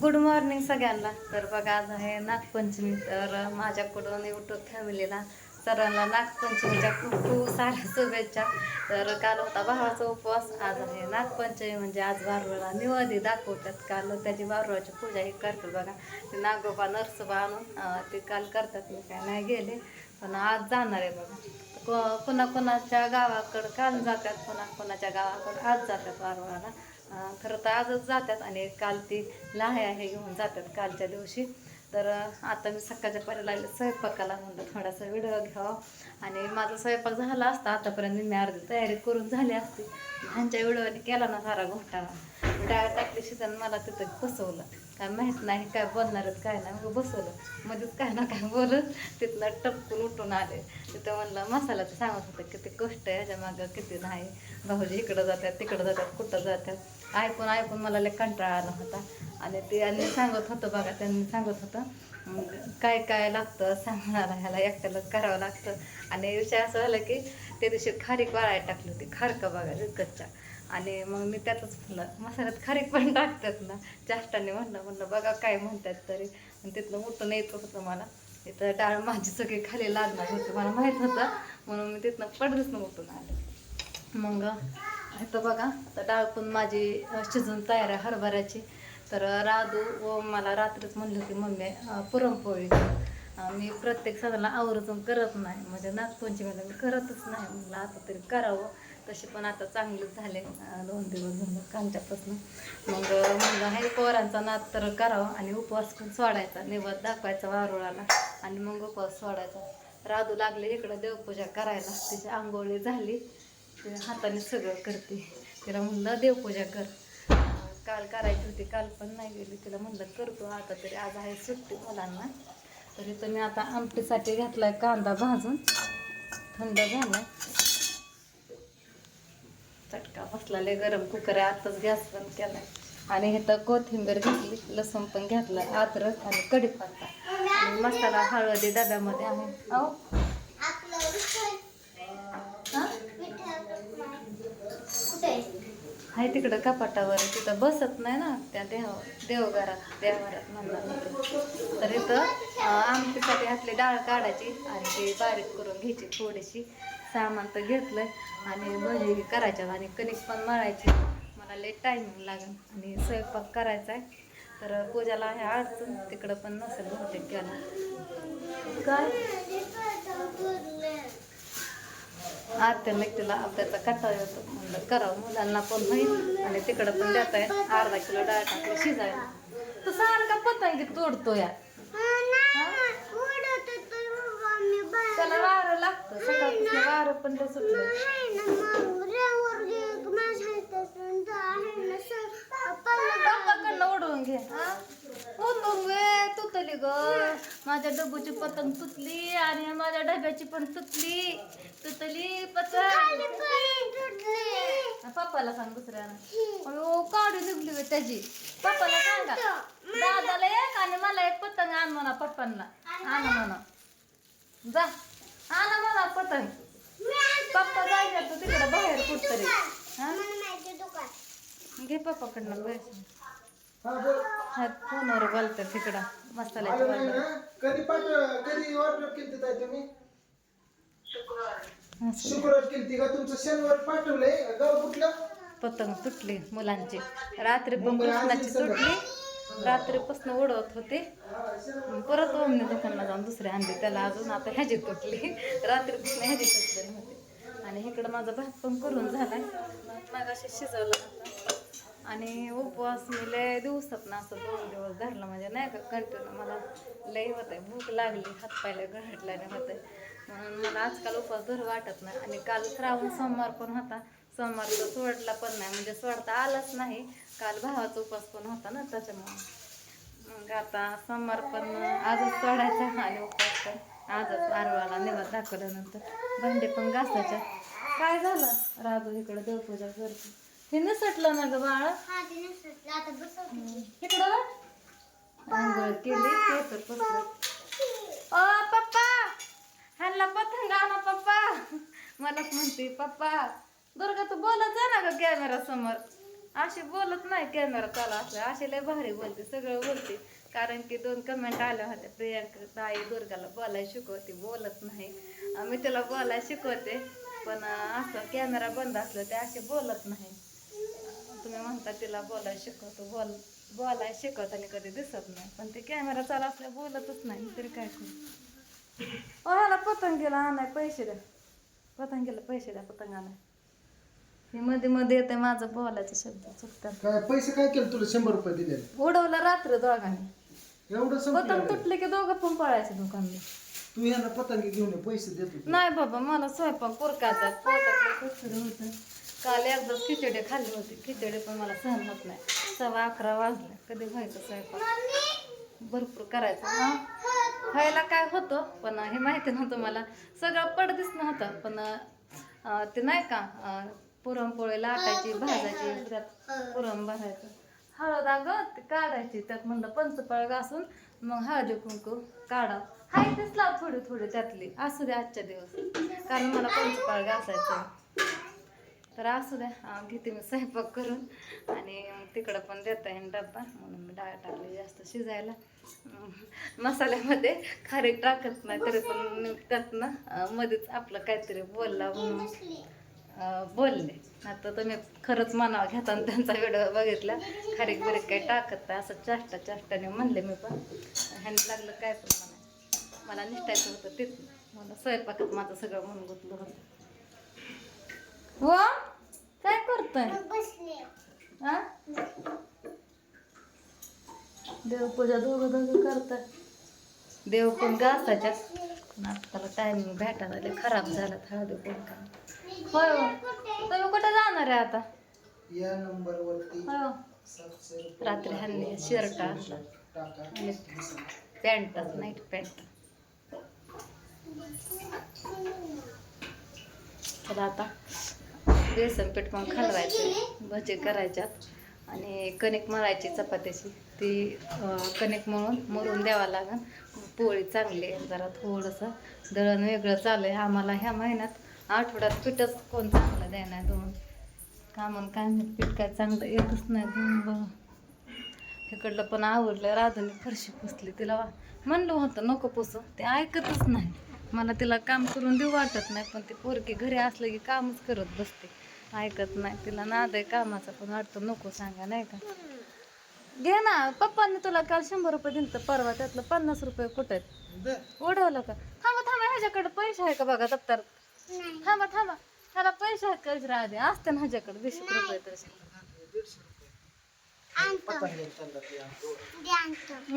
Good morning सगळ्यांना. तर बघा आज आहे नागपंचमी. तर माझ्याकडून यूट्यूब फॅमिलीला सर्वांना नागपंचमीच्या खूप खूप साऱ्या शुभेच्छा. तर काल होता भावाचा उपवास. आज आहे नागपंचमी म्हणजे आज वारुळा निवादी दाखवतात. काल त्याची वारुळाची पूजा ही करतात बघा. ते नागोबा नरसोबा आणून ते काल करतात. मी काय नाही गेले पण आज जाणार आहे बघा. को कुणाकुणाच्या गावाकडं काल जातात कुणाकुणाच्या गावाकडं आज जातात वारुळाला. खरं तर आजच जातात आणि काल ती लाह्या हे घेऊन जातात कालच्या दिवशी. तर आता मी सकाळच्या परी लागले स्वयंपाकाला म्हणलं थोडासा व्हिडिओ घ्यावा. आणि माझा स्वयंपाक झाला असता आतापर्यंत मी अर्धी तयारी करून झाली असती. ह्यांच्या व्हिडिओने केला ना सारा घोटाळा. डाळ टाकली शिजन मला तिथं बसवलं. काय माहीत नाही काय बोलणार आहेत काय नाही. मग बसवलं. मध्येच काय ना काय बोलत तिथनं टपकून उठून आले. तिथं म्हणलं मसाल्याचं सांगत होतं किती कष्ट आहे ह्याच्या मागं किती नाही. भाऊजी इकडं जातात तिकडं जातात कुठं जातात. ऐकून ऐकून मला लय कंटाळा आला होता. आणि ते आणि सांगत होतं बघा त्यांनी सांगत होतं मग काय काय लागतं सांगणारा ह्याला एकट्याला करावं लागतं. आणि विषय असं झालं की त्या दिवशी खारीक वाळायला टाकली होती खारका बघा कच्चा आणि मग मी त्यातच म्हणलं मसाल्यात खारीक पण टाकतात ना. जास्टाने म्हणलं म्हणलं बघा काय म्हणतात तरी. आणि तिथनं उठून येत होतं मला. इथं डाळ माझी सगळी खाली लागणार होती मला माहीत होतं. म्हणून मी तिथनं पडदीसनं उठून आले. मग इथं बघा आता डाळ पण माझी शिजून तयार आहे हरभऱ्याची. तर राधू व मला रात्रीच म्हणली होती मम्मी पुरणपोळी मी प्रत्येक सणाला आवर्जून करत नाही. म्हणजे नागपंचमीला मी करतच नाही. म्हणलं आता तरी करावं. तसे पण आता चांगलेच झाले दोन दिवस झालं कालच्यापासून. मग मुलगा आहे पोरांचा नाद तर करावं आणि उपवास पण सोडायचा निवद दाखवायचा वारुळाला आणि मग उपवास सोडायचा. राधू लागले इकडं देवपूजा करायला तिची आंघोळी झाली हाताने सगळं करते. तिला म्हणलं देवपूजा कर. काल करायची होती काल पण नाही गेली. तिला म्हणलं करतो आता तरी आज आहे सुट्टी मुलांना. तरी तर मी आता आमटीसाठी घातलाय कांदा भाजून. थंड झाला चटका बसलाले गरम कुकर आहे आताच गॅस बंद केला आणि हे तर कोथिंबीर घेतली लसूण पण घेतला अद्रक आणि कढीपत्ता आणि मसाला हळदी डब्यामध्ये आहे. अहो. हाय आहे तिकडं कपाटावर तिथं बसत नाही ना त्या देव देवघरात देवघरात म्हणणार होते तर इथं अं, आमटीसाठी आपली डाळ काढायची आणि ती बारीक करून घ्यायची थोडीशी. सामान तर घेतलंय आणि भजी करायच्या आणि कणिक पण मळायची. मला लेट टायमिंग लागेल आणि स्वयंपाक करायचा आहे तर पूजाला आहे अडचण तिकडं पण नसेल बहुतेक गेला काय? आत्याला तिला अभ्याचा कटाळ येतो. म्हणलं करावं मुलांना पण होईल आणि तिकडं पण देत आहे अर्धा किलो डाळ टाकली शिजायला. तू सारखा पतंगी तोडतो या त्याला वारं लागतं. वारं पण ते सुटलं पप्पाकडनं उडवून घे. हा उडवून घे तुटली ग. माझ्या डबूची पतंग तुटली आणि माझ्या डब्याची पण तुटली तुटली पतंग. पप्पाला सांग दुसऱ्याला. अयो काढू निघली त्याची. पप्पाला सांगा दादाला एक आणि मला एक पतंग आण म्हणा पप्पांना. आण म्हणा. जा. आण म्हणा पतंग. पप्पा जायचा तू तिकडे बाहेर कुठतरी. हा? घे पप्पाकडनं पैसे. हा बोल. हा फोनवर बोलतात तिकडं. मसाल्याची कधी कधी ऑर्डर केली ताई तुम्ही? शुक्रवार केली का? तुमचं शनिवार पाठवलंय. गाव कुठलं? पतंग तुटली मुलांची. रात्री पण कृष्णाची तुटली. रात्रीपासून उडवत होते. परत ओमने दुकानला जाऊन दुसरी आणले. त्याला अजून आता ह्याची तुटली. रात्रीपासून ह्याची तुटले होते आणि इकडं माझा भात पण करून झाला मग असे शिजवलं आणि उपवास मी लय दिवसात ना असं दोन दिवस धरलं. म्हणजे नाही का कंटिन्यू मला लय होत आहे भूक लागली हातपायला गळटल्याने होत आहे म्हणून मला आजकाल उपवास धरू वाटत नाही. आणि काल श्रावण सोमवार पण होता. सोमवार तर सोडला पण नाही. म्हणजे सोडता आलाच नाही. काल भावाचा उपवास पण होता ना त्याच्यामुळे. मग आता सोमवार पण आजच सोडायचा आणि उपवास पण. आजच आरवाला निवाद दाखवल्यानंतर. भांडे पण घासायचे. काय झालं? राधू इकडं देवपूजा करते हे नसटलं ना ग बाळ? इकडं आंघोळ केली केसर पसलं ओ पप्पा! ह्यांना पतंग आणा पप्पा! मलाच म्हणते पप्पा! दुर्गा तू बोलत जा ना ग कॅमेरा समोर. अशी बोलत नाही कॅमेरा चालू असला अशी लय भारी बोलते सगळं बोलते. कारण की दोन कमेंट आल्या होत्या प्रियांका ताई दुर्गाला बोलायला शिकवते बोलत नाही. मी तिला बोलायला शिकवते पण असं कॅमेरा बंद असलं ते असे बोलत नाही. तुम्ही म्हणता तिला बोलायला शिकवतो बोल बोलायला शिकवताना कधी दिसत नाही. पण ते कॅमेरा चालू असल्या बोलतच नाही तरी काय करू? ओ ह्याला पतंगीला आणाय पैसे द्या. पतंगीला पैसे द्या पतंग आणाय. हे मध्ये मध्ये येते माझं बोलायचं शब्द चुकतात काय पैसे काय केलं तुला? शंभर रुपये दिले उडवलं रात्र दोघांनी. एवढं पतंग संपलं तुटले की दोघं पण पळायचे दुकानला तू यांना पतंगी घेऊन ये, पैसे देतो. नाही बाबा मला स्वयंपाक पुरकाचा पोटातलं होतं. काल एकदाच खिचडी खाल्ली होती. खिचडी पण मला सहन होत नाही. सव्वा अकरा वाजले. कधी व्हायचं स्वयंपाक? भरपूर करायचं हा? व्हायला काय होतं पण हे माहिती नव्हतं मला. सगळं पडदिस नव्हतं पण अं, ते नाही का अं, पुरणपोळी लाटायची भाजायची त्यात पुरण भरायचं. हळद अगं ते काढायची त्यात म्हणलं पंचपाळ घासून मग हळदी कुंकू काढा. हाय तेच लाव थोडी थोडी त्यातली. असू द्या आजच्या दिवस. कारण मला पंचपाळ घासायचं तर असू द्या घेते मी स्वयंपाक करून. आणि तिकडं पण देता येईल डब्बा. म्हणून मी डाळ टाकली जास्त शिजायला. मसाल्यामध्ये खारीक टाकत नाही तरी पण त्यातनं मध्येच आपलं काहीतरी बोलला म्हणून. बोलले. आता तुम्ही खरंच मनावर घेताना त्यांचा व्हिडिओ बघितला. खारीक बिरीक काही टाकत नाही. असं चाष्टा चाष्टाने म्हणले मी पण. ह्याने लागलं काय पण मला मला निष्ठायचं होतं तेच. मला स्वयंपाकात माझं सगळं म्हणून गुतलं होतं. हो? काय करतोय? देवपूजा दोघं दोघं करतात. देव पण घासाच्यात नाटकाला टायमिंग भेटायला खराब झाला हळदी का होय हो. तुम्ही कुठे जाणार आहे आता? या नंबर वरती होय हो. सातशे रुपये रात्री हल्ली शर्ट आणला टाका. आणि पॅन्टच नाईट पॅन्ट. तर आता बेसन पीठ पण खालवायचं भजे करायच्यात. आणि कणिक मळायची चपात्याची ती अं, कणिक मळून मरून द्यावं लागेल पोळी चांगली आहे. जरा थोडंसं दळण वेगळं चालू आहे. आम्हाला ह्या महिन्यात आठवड्यात पीठच कोण चांगलं द्यायला दोन? कामन काय माहीत पीठ काय चांगलं येतच नाही दोन बघा. इकडलं पण आवडलं राधूने फरशी पुसली. तिला म्हणलं होतं नको पुसू. ते ऐकतच नाही. मला तिला काम करून देऊ वाटत नाही पण ती पोरकी घरी असलं की कामच करत बसते. ऐकत नाही. तिला नाद आहे कामाचा पण वाटतं नको सांगा नाही का? घे ना पप्पांनी तुला काल शंभर रुपये दिलं तर परवा त्यातलं पन्नास रुपये कुठे आहेत? दे. ओढवलं का? थांबा थांबा ह्याच्याकडे पैसे आहे का बघा दप्तर? थांबा थांबा. ह्याला पैसे आहेत राहते असते ना ह्याच्याकडे वीस रुपये तर. दीडशे रुपये आणतो.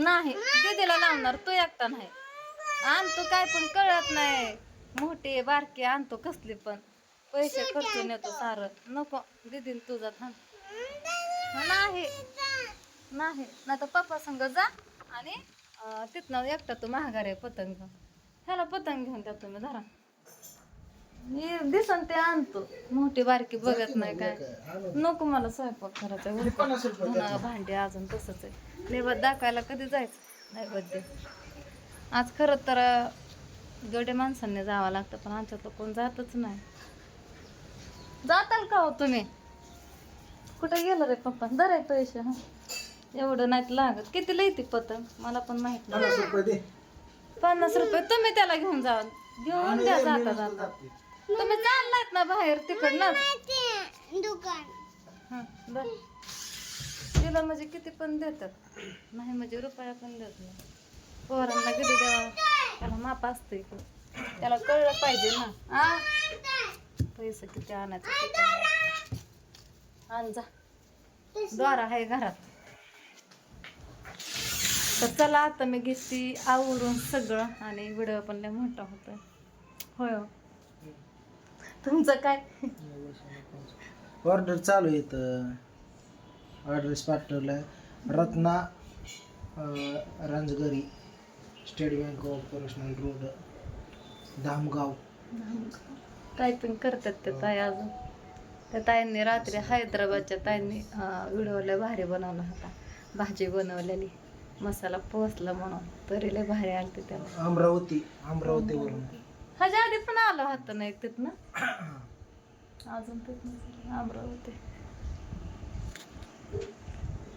नाही दीदीला लावणार. तू एकटा नाही. आणतो काय पण कळत नाही. मोठे बारके आणतो कसले पण. पैसे खर्चून येतो सारं. नको दीदीन तुझा थांब. नाही नाही. ना तर पप्पा संग जा आणि तिथनं एकटा तू महागारे आहे पतंग घेऊन. ह्याला पतंग घेऊन द्या तुम्ही धरा. मी दिसन ते आणतो. मोठी बारकी बघत नाही काय. नको मला स्वयंपाक करायचा. धुणं, भांडी अजून तसंच आहे. नैवेद्य दाखवायला कधी जायचं? नैवेद्य. आज खरं तर गडे माणसांनी जावं लागतं पण आमच्यात कोण जातच नाही. जाताल का हो तुम्ही? कुठं गेलं रे पप्पा? दर पैसे हा. एवढं नाहीत लागत. किती येते पतंग? मला पण माहीत नाही. पन्नास रुपये तुम्ही त्याला घेऊन जा घेऊन द्या जाता जाते. तुम्ही चाललात ना बाहेर तिकडनं. दुकान. हं, बरं. तिला म्हणजे किती पण देतात. नाही म्हणजे रुपया पण देत नाही. पोरांना किती द्यावा? त्याला माप असते त्याला कळलं पाहिजे ना. आ? पैसे किती आणायचं नाही. आण जा. द्वारा आहे घरात. तर चला आता मी घेतली आवरून सगळं आणि व्हिडिओ पण लय मोठा होतोय. होय हो. तुमचं काय? ऑर्डर चालू येत ऑर्डर पाठवलं. रत्ना अं, रांजगरी state bank operational road Dhamgaon. Typing करतात ते ताई अजून. त्या ताईंनी रात्री हैदराबादच्या ताईंनी व्हिडिओ लय भारी बनवला होता. भाजी बनवलेली. मसाला पोचला म्हणून. तरी लय भारी आलते त्याला. अमरावती अमरावतीवरून. ह्याच्या आधी पण आला होता ना एक तिथनं. अजून तिथनं अमरावती